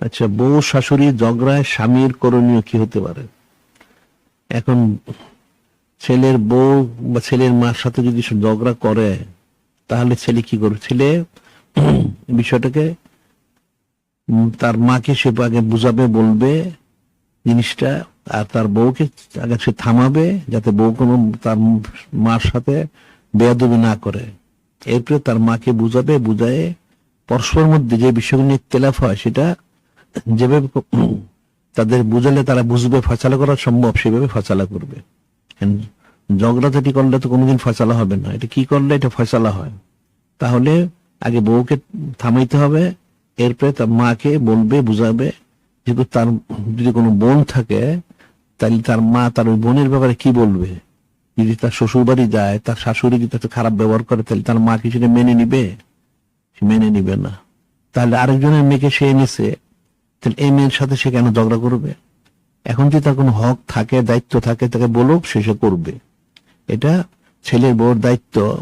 আচ্ছা বউ শাশুড়ি ঝগড়ায় স্বামীর করণীয় কি হতে পারে? এখন ছেলের বউ বা ছেলের মার সাথে যদি ঝগড়া করে, তাহলে ছেলে কি করবে? ছেলে বিষয়টাকে তার মাকে সে আগে বুঝাবে, বলবে জিনিসটা, আর তার বউকে আগে সে থামাবে, যাতে বউ কোনো তার মার সাথে বেয়াদবি না করে। এরপরে তার মাকে বুঝাবে, বুঝায় পরস্পর মধ্যে যে বিষয়গুলো নিয়ে তেলাফ হয়, সেটা যেভাবে তাদের বুঝালে তারা বুঝবে, ফয়সালা করা সম্ভব, সেভাবে ফয়সালা করবে। ঝগড়াঝাটি করলে তো কোনোদিন ফয়সালা হবে না। এটা কি করলে? এটা ফয়সালা হয়। তাহলে আগে বউকে থামাইতে হবে, এরপরে তার মাকে বলবে, বুঝাবে যেহেতু তার, যদি কোনো বোন থাকে, তাহলে তার মা তার ওই বোনের ব্যাপারে কি বলবে? যদি তার শ্বশুর বাড়ি যায়, তার শাশুড়ি যদি তাকে খারাপ ব্যবহার করে, তাহলে তার মা কি সেটা মেনে নিবে? মেনে নিবে না। তাহলে আরেকজনের মেয়েকে সে এনেছে তাহলে এই মেয়ের সাথে সে কেন ঝগড়া করবে? এখন যদি তার কোনো হক থাকে, দায়িত্ব থাকে, তাকে বলুক সে সে করবে। এটা ছেলের বউর দায়িত্ব।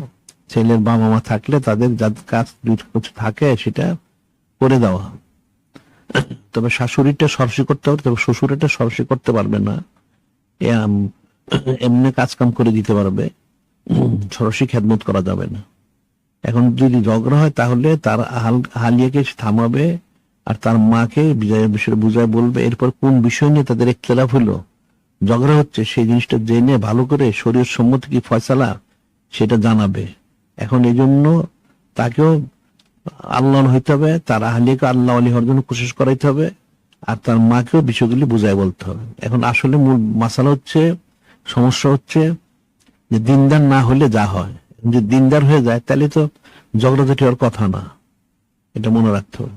ছেলের বাবা মা থাকলে তাদের যাদের কাজ কিছু থাকে সেটা করে দেওয়া। তবে শাশুড়িটা সরসি করতে পারবে, তবে শ্বশুরেটা সরসি করতে পারবে না। এমনি কাজ কাম করে দিতে পারবে। সরসি খেদমত করা যাবে না। এখন যদি ঝগড়া হয় তাহলে তার হাল- হালিয়াকে থামাবে। আর তার মাকে বুঝায় বলবে, এরপর কোন বিষয় নিয়ে তাদের একতলাফ হলো? ঝগড়া হচ্ছে, সেই জিনিসটা জেনে ভালো করে শরীর সম্মতি কি ফয়সালা সেটা জানাবে। এখন এই জন্য তাকেও আল্লাহ হইতে হবে, তার আহলিয়াকে আল্লাহ আলী হওয়ার জন্য কোशिশ করাইতে হবে, আর তার মাকেও বিষয়গুলি বুঝায় বলতে হবে। এখন আসলে মূল মাসালা হচ্ছে, সমস্যা হচ্ছে যে দিনদার না হলে যা হয়। যদি দিনদার হয়ে যায়, তাহলে তো ঝগড়াঝাটি হওয়ার কথা না। এটা মনে রাখতে হবে।